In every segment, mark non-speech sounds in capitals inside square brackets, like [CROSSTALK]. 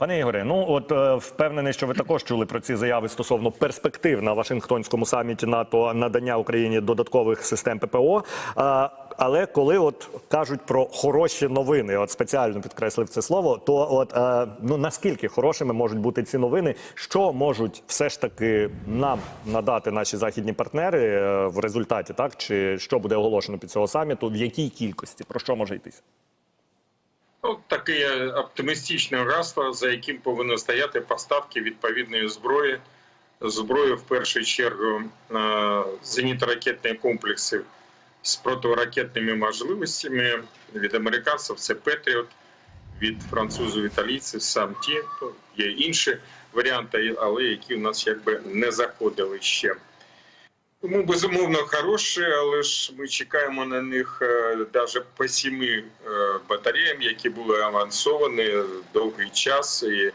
Пане Ігоре, ну от е, впевнений, що ви також чули про ці заяви стосовно перспектив на Вашингтонському саміті НАТО надання Україні додаткових систем ППО. Але коли от кажуть про хороші новини, от спеціально підкреслив це слово, то от е, ну наскільки хорошими можуть бути ці новини, що можуть все ж таки нам надати наші західні партнери е, в результаті, так чи що буде оголошено під цього саміту, в якій кількості про що може йтися? Ну, таке оптимістичне гасло, за яким повинні стояти поставки відповідної зброї. Зброю в першу чергу е, зенітно-ракетних комплексів з протиракетними можливостями від американців це Петріот, від французів, італійців, сам ті. Є інші варіанти, але які у нас якби не заходили ще. Тому безумовно хороші, але ж ми чекаємо на них навіть по сіми е, батареям, які були авансовані довгий час. І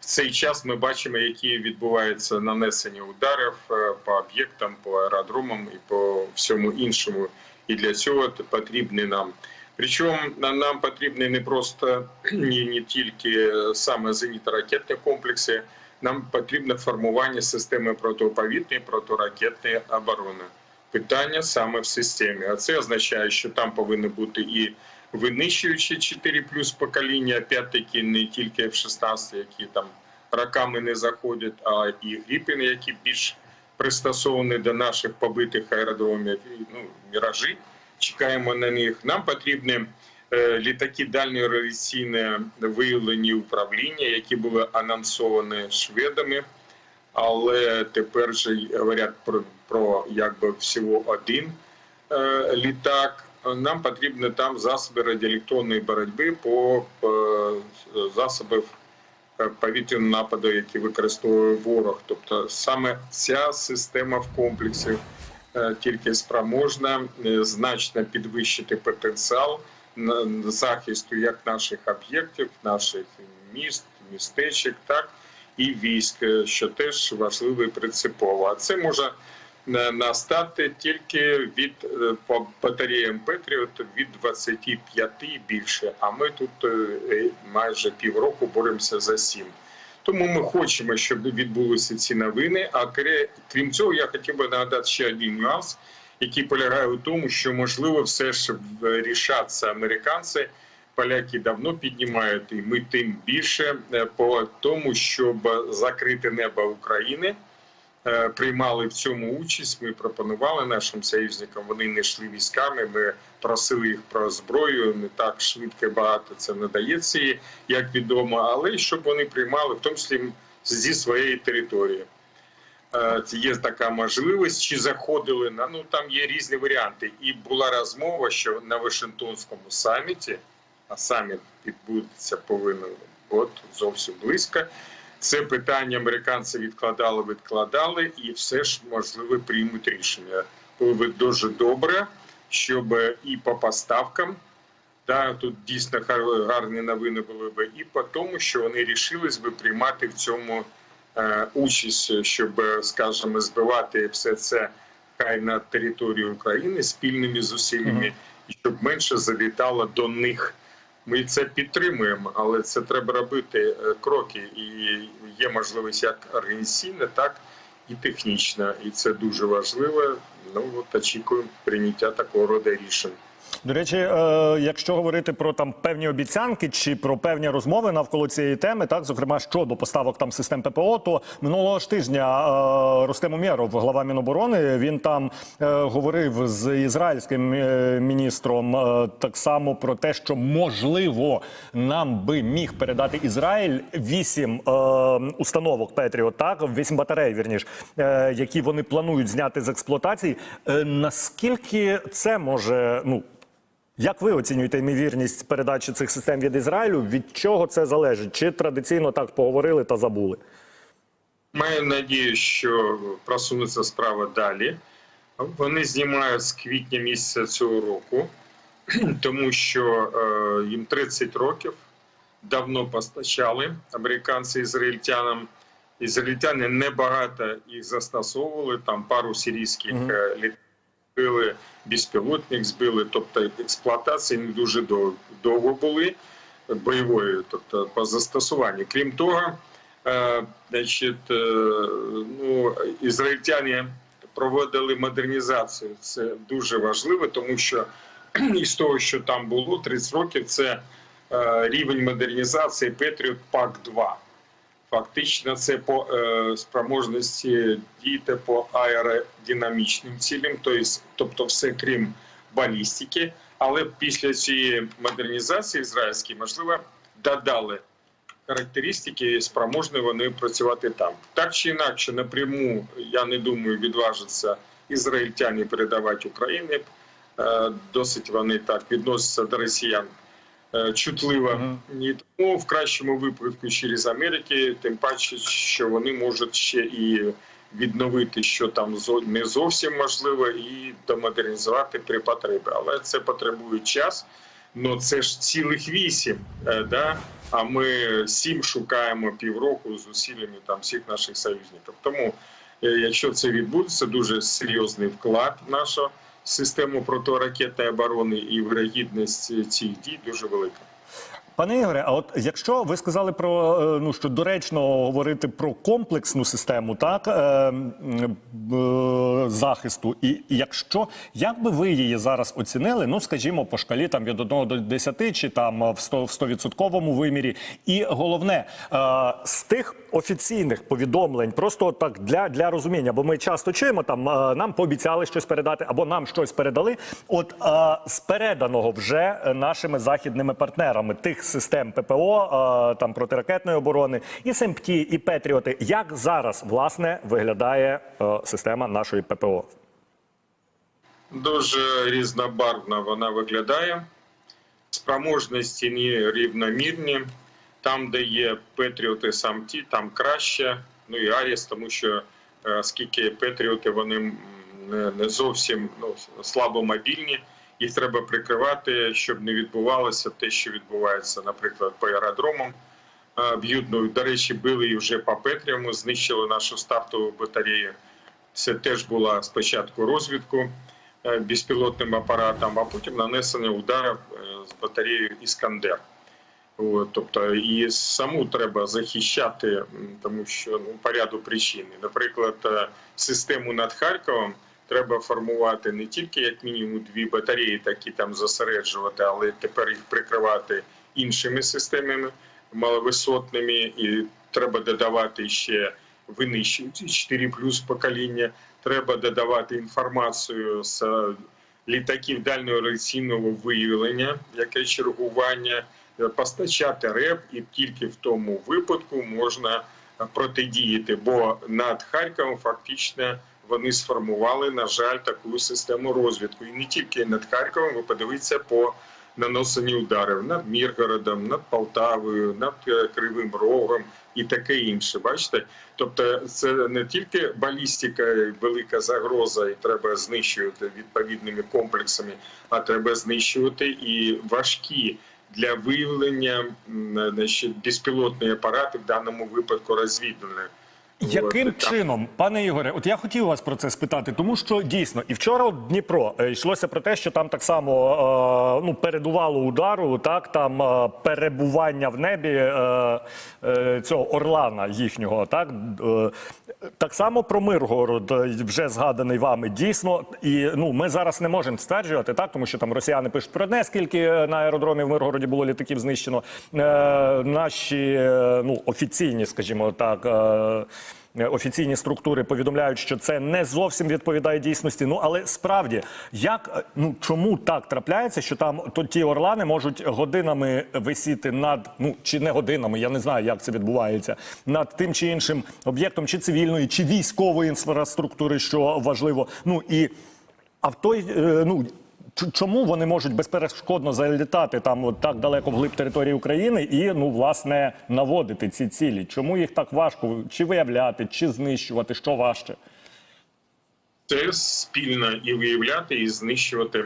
в цей час ми бачимо, які відбуваються нанесення ударів е, по об'єктам, по аеродромам і по всьому іншому. І для цього потрібні нам. Причому нам потрібні не просто [CLEARS THROAT] не, не тільки саме зенітно-ракетні комплекси. Нам потрібно формування системи протиповітної протиракетної оборони. Питання саме в системі. А це означає, що там повинні бути і винищуючі 4 плюс покоління, опять-таки не тільки F-16, які там роками не заходять, а і Гріпіни, які більш пристосовані до наших побитих аеродромів. Ну, міражі. Чекаємо на них. Нам потрібні літаки дальньої радіаційне виявлені управління, які були анонсовані шведами, але тепер же говорять про, про якби всього один е, літак. Нам потрібні там засоби радіоелектронної боротьби по е, засобів повітряного нападу, які використовує ворог. Тобто саме ця система в комплексі е, тільки спроможна е, значно підвищити потенціал захисту як наших об'єктів, наших міст, містечок, так і військ, що теж важливо і принципово. А це може настати тільки від по батареям Петріот від 25 і більше. А ми тут майже півроку боремося за 7. Тому ми хочемо, щоб відбулися ці новини. А крім цього, я хотів би нагадати ще один нюанс який полягає у тому, що можливо все ж рішаться американці. Поляки давно піднімають, і ми тим більше по тому, щоб закрити небо України. Приймали в цьому участь. Ми пропонували нашим союзникам. Вони не йшли військами. Ми просили їх про зброю. Не так швидко багато це надається, як відомо, але щоб вони приймали, в тому числі зі своєї території. Є така можливість, чи заходили на ну там є різні варіанти, і була розмова, що на Вашингтонському саміті, а саміт відбудеться повинен от зовсім близько. Це питання американці відкладали, відкладали, і все ж можливо приймуть рішення. Було би дуже добре, щоб і по поставкам. Да, тут дійсно гарні новини були б і по тому, що вони рішились би приймати в цьому. Участь, щоб, скажімо, збивати все це хай на територію України спільними зусиллями, і щоб менше залітало до них. Ми це підтримуємо, але це треба робити кроки, і є можливість як організаційна, так і технічна. І це дуже важливо. Ну от очікуємо прийняття такого роду рішень. До речі, е, якщо говорити про там певні обіцянки чи про певні розмови навколо цієї теми, так зокрема щодо поставок там систем ППО, то минулого ж тижня е, Рустем Умєров, глава Міноборони, він там е, говорив з ізраїльським е, міністром так само про те, що можливо нам би міг передати Ізраїль вісім установок Петріот, так вісім батарей, вірніш, е, які вони планують зняти з експлуатації. Наскільки це може ну? Як ви оцінюєте ймовірність передачі цих систем від Ізраїлю? Від чого це залежить? Чи традиційно так поговорили та забули? Маю надію, що просунеться справа далі. Вони знімають з квітня місяця цього року, [CLEARS THROAT] тому що е, їм 30 років давно постачали американці ізраїльтянам. Ізраїльтяни небагато їх застосовували, там пару сирійських mm -hmm. літаків збили безпілотник, збили, тобто експлуатації не дуже довго були. бойової, тобто по застосуванню. Крім того, е, значить, е, ну, ізраїльтяни проводили модернізацію. Це дуже важливо, тому що [CLEARS THROAT] із того, що там було 30 років, це е, рівень модернізації Patriot Пак 2 Фактично, це по е, спроможності діяти по аеродинамічним цілям, тобто, все крім балістики. Але після цієї модернізації ізраїльські, можливо, додали характеристики, і спроможні вони працювати там. Так чи інакше, напряму, я не думаю, відважаться ізраїльтяни передавати Україні. Е, Досить вони так відносяться до росіян е, чутливо. Мгм. І тому в кращому випадку через Америки, тим паче, що вони можуть ще і відновити, що там не зовсім можливо, і домодернізувати при потребі. Але це потребує час. Ну це ж цілих вісім, е, да? а ми сім шукаємо півроку з усиллями там всіх наших союзників. Тому, е, якщо це відбудеться, дуже серйозний вклад нашу систему протиракетної оборони і вирогідність цих дій дуже велика. Пане Ігоре, а от якщо ви сказали про е, ну що доречно говорити про комплексну систему, так е, е, захисту, і якщо як би ви її зараз оцінили, ну скажімо, по шкалі там від 1 до 10, чи там в 100 в 100% вимірі, і головне е, з тих офіційних повідомлень, просто так для, для розуміння, бо ми часто чуємо там е, нам пообіцяли щось передати, або нам щось передали. От е, з переданого вже е, нашими західними партнерами тих систем ППО, е, там протиракетної оборони, і СМПТі, і Петріоти. Як зараз власне виглядає е, система нашої ППО? Дуже різнобарвно вона виглядає. Спроможності не рівномірні. Там, де є Петріоти самті, там краще. Ну і Аріс, тому що е, оскільки Петріоти вони не, зовсім ну, слабо мобільні, їх треба прикривати, щоб не відбувалося те, що відбувається, наприклад, по аеродромам. Е, Б'ють, ну, до речі, били і вже по Петріуму, знищили нашу стартову батарею. Це теж була спочатку розвідку е, безпілотним апаратом, а потім нанесення ударів е, з батареєю Іскандер. Тобто і саму треба захищати, тому що ну, по ряду причин. Наприклад, е, систему над Харковом треба формувати не тільки як мінімум дві батареї, такі там зосереджувати, але тепер їх прикривати іншими системами маловисотними, і треба додавати ще винищуючі 4 плюс покоління. Треба додавати інформацію з літаків дальнього реакційного виявлення, яке чергування, постачати РЕП, і тільки в тому випадку можна протидіяти. Бо над Харковом фактично вони сформували, на жаль, таку систему розвідку. І не тільки над Харковом, ви подивіться по наносенню ударів над Міргородом, над Полтавою, над е, Кривим Рогом і таке інше. Бачите? Тобто, це не тільки балістика, велика загроза, і треба знищувати відповідними комплексами, а треба знищувати і важкі для виявлення м, значить, безпілотні апарати, в даному випадку розвідувальні. Яким чином, пане Ігоре, от я хотів вас про це спитати, тому що дійсно і вчора от Дніпро е, йшлося про те, що там так само е, ну передувало удару, так там е, перебування в небі е, е, цього Орлана їхнього, так е, так само про Миргород е, вже згаданий вами. Дійсно, і ну ми зараз не можемо стверджувати, так тому що там росіяни пишуть про одне, скільки е, на аеродромі в Миргороді було літаків знищено. Е, наші е, ну офіційні, скажімо так. Е, Офіційні структури повідомляють, що це не зовсім відповідає дійсності. Ну але справді, як е, ну чому так трапляється, що там то ті орлани можуть годинами висіти над ну чи не годинами, я не знаю, як це відбувається, над тим чи іншим об'єктом, чи цивільної, чи військової інфраструктури, що важливо. Ну і а в той е, ну. Чому вони можуть безперешкодно залітати там от так далеко вглиб території України і ну власне наводити ці цілі? Чому їх так важко чи виявляти, чи знищувати? Що важче? це спільно і виявляти, і знищувати.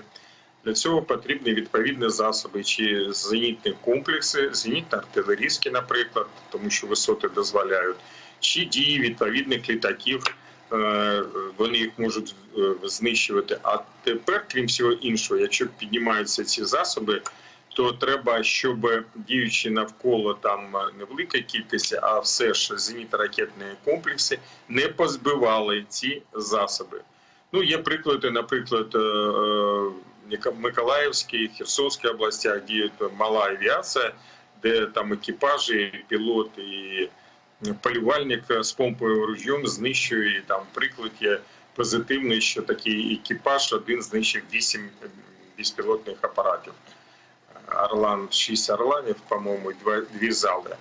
Для цього потрібні відповідні засоби, чи зенітні комплекси, зенітно-артилерійські, наприклад, тому що висоти дозволяють, чи дії відповідних літаків. Е, Вони їх можуть е, знищувати. А тепер, крім всього іншого, якщо піднімаються ці засоби, то треба, щоб діючи навколо там е, невелика кількість, а все ж зенітно-ракетні комплекси не позбивали ці засоби. Ну, є приклади, наприклад, Миколаївській, Херсонській областях діє мала авіація, де там екіпажі, пілот і полювальник з помпою ружьом знищує. Там приклад є позитивний, що такий екіпаж один знищив вісім безпілотних апаратів. Орлан, шість орланів, по-моєму, дві зали.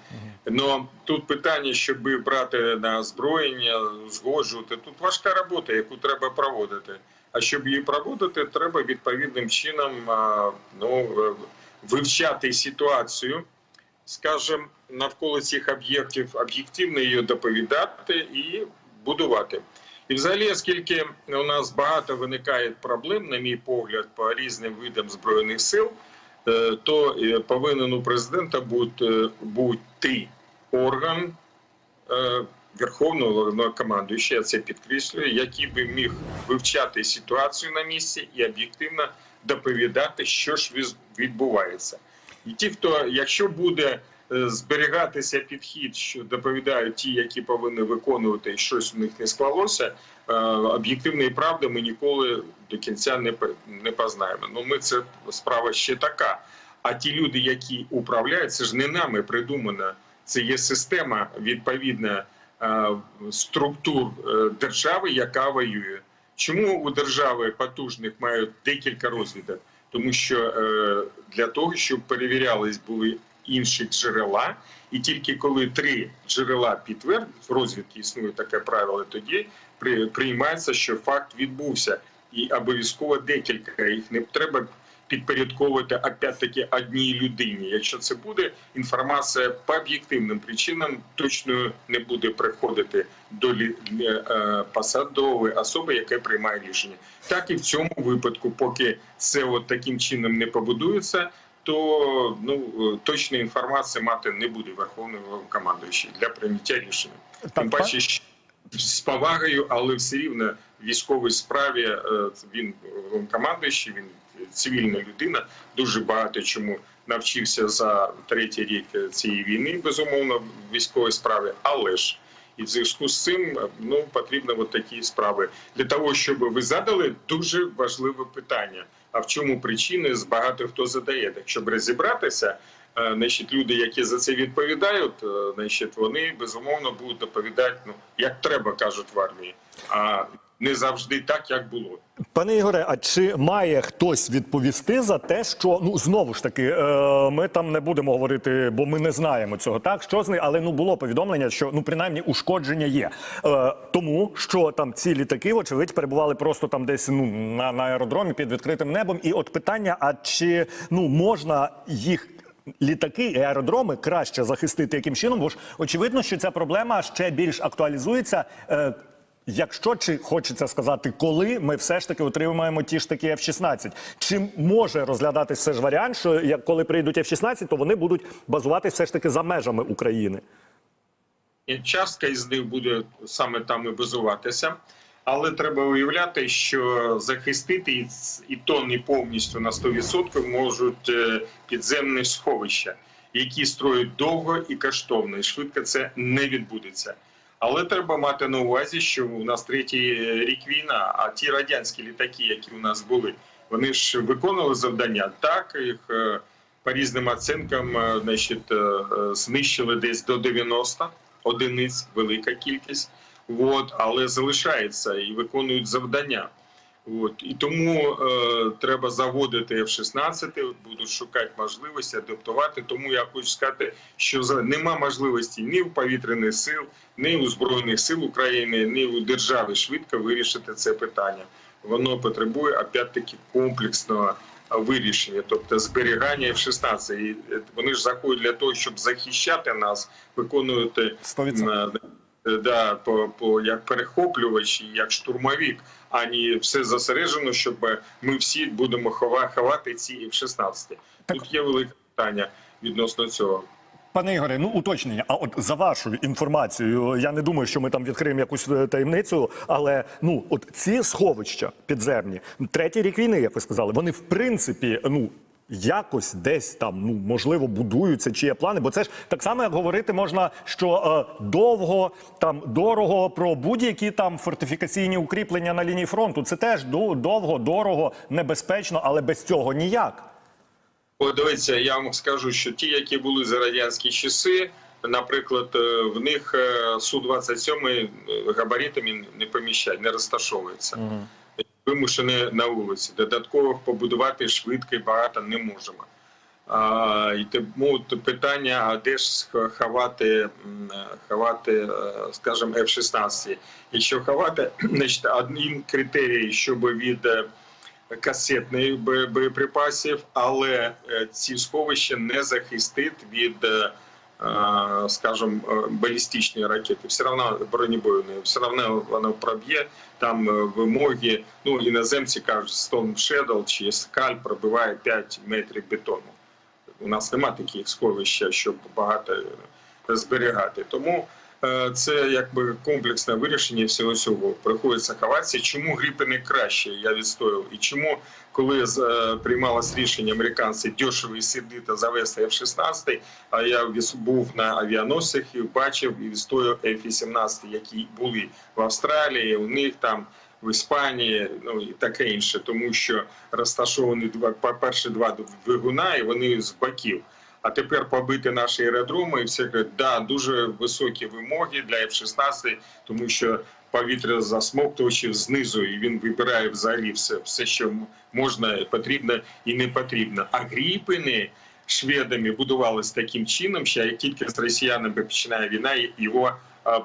Ну тут питання, щоб брати на озброєння, узгоджувати. Тут важка робота, яку треба проводити. А щоб її проводити, треба відповідним чином ну, е, вивчати ситуацію, скажімо, навколо цих об'єктів, об'єктивно її доповідати і будувати. І взагалі, оскільки у нас багато виникає проблем, на мій погляд, по різним видам збройних сил, е, то е, повинен у президента бути, бути орган е, Верховного Головнокомандуючого, я це підкреслюю, який би міг вивчати ситуацію на місці і об'єктивно доповідати, що ж відбувається. І ті, хто, якщо буде е, зберігатися підхід, що доповідають ті, які повинні виконувати, і щось у них не склалося, е, об'єктивної правди ми ніколи до кінця не не познаємо. Ну, ми це справа ще така. А ті люди, які управляють, це ж не нами придумано. Це є система відповідна е, структур держави, яка воює. Чому у держави потужних мають декілька розвідок? Тому що е, для того, щоб перевірялись були інші джерела, і тільки коли три джерела підтвердять, в розвідці існує таке правило, тоді при, приймається, що факт відбувся, і обов'язково декілька їх не треба підпорядковувати опять-таки одній людині. Якщо це буде інформація по об'єктивним причинам, точно не буде приходити до е, посадової особи, яка приймає рішення. Так і в цьому випадку, поки це от таким чином не побудується. То ну е, точної інформації мати не буде верховний командуючий для прийняття рішення. Тим паче з повагою, але все рівно в військовій справі е, він командуючий, він цивільна людина. Дуже багато чому навчився за третій рік цієї війни, безумовно, в військовій справі, але ж. І в зв'язку з цим ну потрібно от такі справи для того, щоб ви задали дуже важливе питання. А в чому причини з багато хто задає? Так щоб розібратися, е, значить, люди, які за це відповідають, е, значить, вони безумовно будуть доповідати, ну як треба кажуть в армії, а не завжди так, як було. Пане Ігоре, а чи має хтось відповісти за те, що ну знову ж таки, е, ми там не будемо говорити, бо ми не знаємо цього, так що з них, але ну було повідомлення, що ну принаймні ушкодження є, е, тому що там ці літаки, вочевидь, перебували просто там десь ну на, на аеродромі під відкритим небом. І от питання: а чи ну можна їх? Літаки і аеродроми краще захистити яким чином, бо ж очевидно, що ця проблема ще більш актуалізується. Е, Якщо чи хочеться сказати, коли ми все ж таки отримаємо ті ж такі F-16, чи може розглядатись все ж варіант, що як коли прийдуть F-16, то вони будуть базуватися все ж таки за межами України? І частка із них буде саме там і базуватися. Але треба уявляти, що захистити і, ц- то не повністю на 100% можуть е, підземні сховища, які строять довго і коштовно, і швидко це не відбудеться. Але треба мати на увазі, що у нас третій рік війна, а ті радянські літаки, які у нас були, вони ж виконували завдання. Так їх е, по різним оцінкам, е, значить, е, знищили десь до 90 одиниць, велика кількість. От, але залишається і виконують завдання. От і тому е, треба заводити F-16, будуть шукати можливості адаптувати. Тому я хочу сказати, що за нема можливості ні у повітряних сил, ні у збройних сил України, ні у держави швидко вирішити це питання. Воно потребує опять-таки комплексного вирішення, тобто зберігання F-16. І е, вони ж заходять для того, щоб захищати нас, виконувати 100%. Е, да, по, по як перехоплювач, і як штурмовик, а не все зосереджено, щоб ми всі будемо хова, ховати ці F-16. Тут є велике питання відносно цього. Пане Ігоре, ну уточнення. А от за вашою інформацією, я не думаю, що ми там відкриємо якусь е, таємницю, але ну от ці сховища підземні, третій рік війни, як ви сказали, вони в принципі, ну. Якось десь там, ну можливо, будуються чи є плани. Бо це ж так само, як говорити можна, що е, довго там дорого про будь-які там фортифікаційні укріплення на лінії фронту. Це теж довго, дорого, небезпечно, але без цього ніяк. От дивіться, я вам скажу, що ті, які були за радянські часи, наприклад, е, в них су 27 габаритами не поміщають, не розташовується. Вимушені на вулиці. Додатково побудувати швидко і багато не можемо. А, і тому питання, а де ж ховати, ховати, е, скажімо, F-16? Якщо ховати, [CLEARS THROAT] значить, один критерій, щоб від е, касетних боєприпасів, але е, ці сховища не захистить від, е, баллистичные ракеты. Все равно бронебойные, все равно воно проб'є там е, вимоги. Ну іноземці кажуть, Stone Shadow чи Скаль пробиває 5 метрів бетону. У нас нема таких сховища, щоб багато зберігати. Тому е, це якби комплексне вирішення всього цього. Приходиться ховатися. Чому гріпени краще? Я відстояв. І чому, коли е, приймалось рішення американці дешево і сердито завести F-16, а я був на авіаносцях і бачив і відстояв F-18, які були в Австралії. У них там в Іспанії, ну і таке інше, тому що розташовані два перші два двигуна, і вони з боків. А тепер побити наші аеродроми, і все кажуть, да, дуже високі вимоги для F-16, тому що повітря засмоктувачів знизу, і він вибирає взагалі все, все, що можна, потрібно і не потрібно. А гріпини шведами будувалися таким чином, що як тільки з росіянами починає війна, його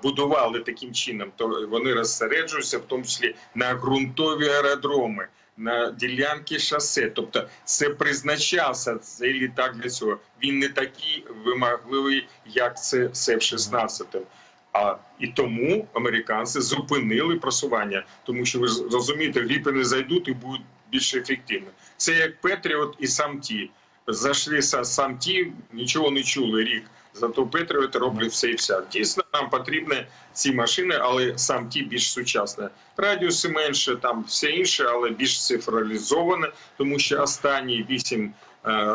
будували таким чином, то вони розсереджуються, в тому числі на ґрунтові аеродроми, на ділянки шосе. Тобто це призначався цей літак для цього. Він не такий вимогливий, як це з F-16. А і тому американці зупинили просування, тому що ви ж розумієте, гріпени зайдуть і будуть більш ефективні. Це як Петріот і Самті. Зайшли са- Самті, нічого не чули рік. Зато Петріот роблять все і вся. Дійсно, нам потрібні ці машини, але сам ті більш сучасне. Радіуси менше, там все інше, але більш цифралізоване, тому що останні вісім е,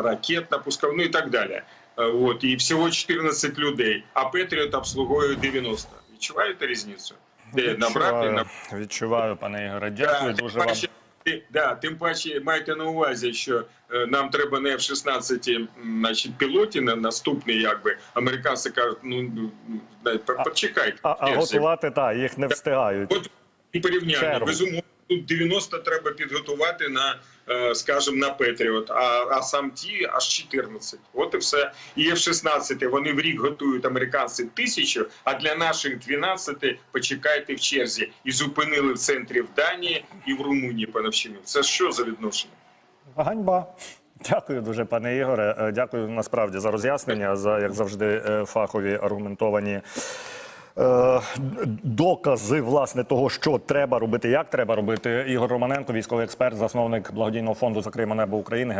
ракет напускав, ну і так далі. Е, От і всього 14 людей, а Петріот обслуговує 90. Відчуваєте різницю? Де набрати Відчуваю, відчуваю, пане Ігоре. Дякую дуже вам. Да, тим паче майте на увазі, що е, нам треба не F-16 м, значить, пілоті на наступний, якби американці кажуть, ну почекайте. А, а готувати так, їх не встигають. От і порівняння. Безумовно, тут 90 треба підготувати на, е, скажімо, на Петріот, а, а сам ті аж 14. От і все. І F-16, вони в рік готують американці тисячу, а для наших 12 почекайте в черзі. І зупинили в центрі в Данії і в Румунії по навчанню. Це що за відношення? Ганьба. Дякую дуже, пане Ігоре. Е, Дякую насправді за роз'яснення, за як завжди е, фахові аргументовані. Е, Докази власне того, що треба робити, як треба робити. Ігор Романенко, військовий експерт, засновник благодійного фонду «Закриємо небо України.